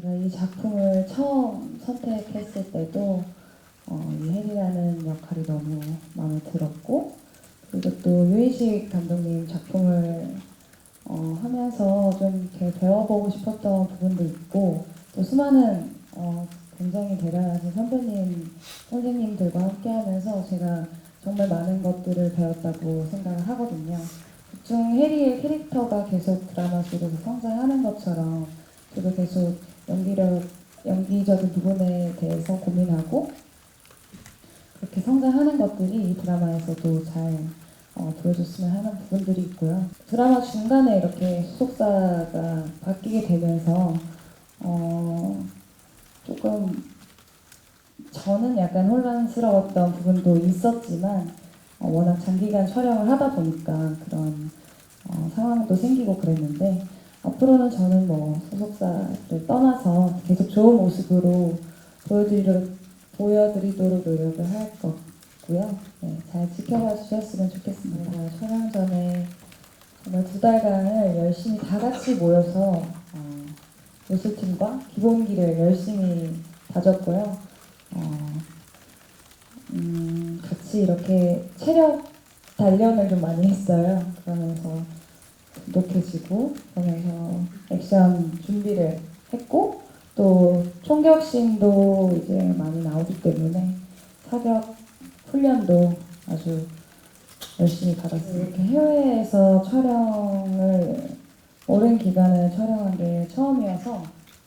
제가 이 작품을 처음 선택했을 때도 어, 이 헬이라는 역할이 너무 마음에 들었고 그리고 또 유희식 감독님 작품을 어, 하면서 좀 이렇게 배워보고 싶었던 부분도 있고 또 수많은 어, 굉장히 대단하신 선배님 선생님들과 함께하면서 제가 정말 많은 것들을 배웠다고 생각을 하거든요. 그중 해리의 캐릭터가 계속 드라마 속에서 성장하는 것처럼 저도 계속 연기력, 연기적인 부분에 대해서 고민하고 그렇게 성장하는 것들이 이 드라마에서도 잘 어, 보여줬으면 하는 부분들이 있고요. 드라마 중간에 이렇게 소속사가 바뀌게 되면서 어, 조금 저는 약간 혼란스러웠던 부분도 있었지만 어, 워낙 장기간 촬영을 하다 보니까 그런 어, 상황도 생기고 그랬는데 앞으로는 저는 뭐 소속사를 떠나서 계속 좋은 모습으로 보여드리도록, 보여드리도록 노력을 할 거고요. 네, 잘 지켜봐 주셨으면 좋겠습니다. 제가 촬영 전에 정말 두 달간을 열심히 다 같이 모여서 어, 요술팀과 기본기를 열심히 다졌고요. 어, 음, 같이 이렇게 체력 단련을 좀 많이 했어요. 그러면서 독해지고 그러면서 액션 준비를 했고 또 총격신도 이제 많이 나오기 때문에 사격 훈련도 아주 열심히 받았어요. 이렇게 해외에서 촬영을 오랜 기간을 촬영한 게 처음이어서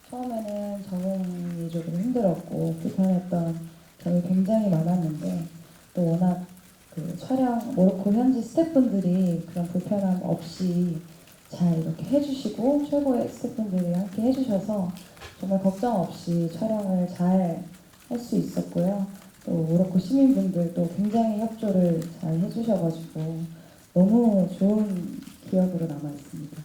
처음에는 적응이 조금 힘들었고 불편했던 점이 굉장히 많았는데 또 워낙 그 촬영 모로코 현지 스태프분들이 그런 불편함 없이 잘 이렇게 해주시고 최고의 스태프분들이 함께 해주셔서 정말 걱정 없이 촬영을 잘 할 수 있었고요. 또 모로코 시민분들도 굉장히 협조를 잘 해주셔가지고 너무 좋은 기억으로 남아 있습니다.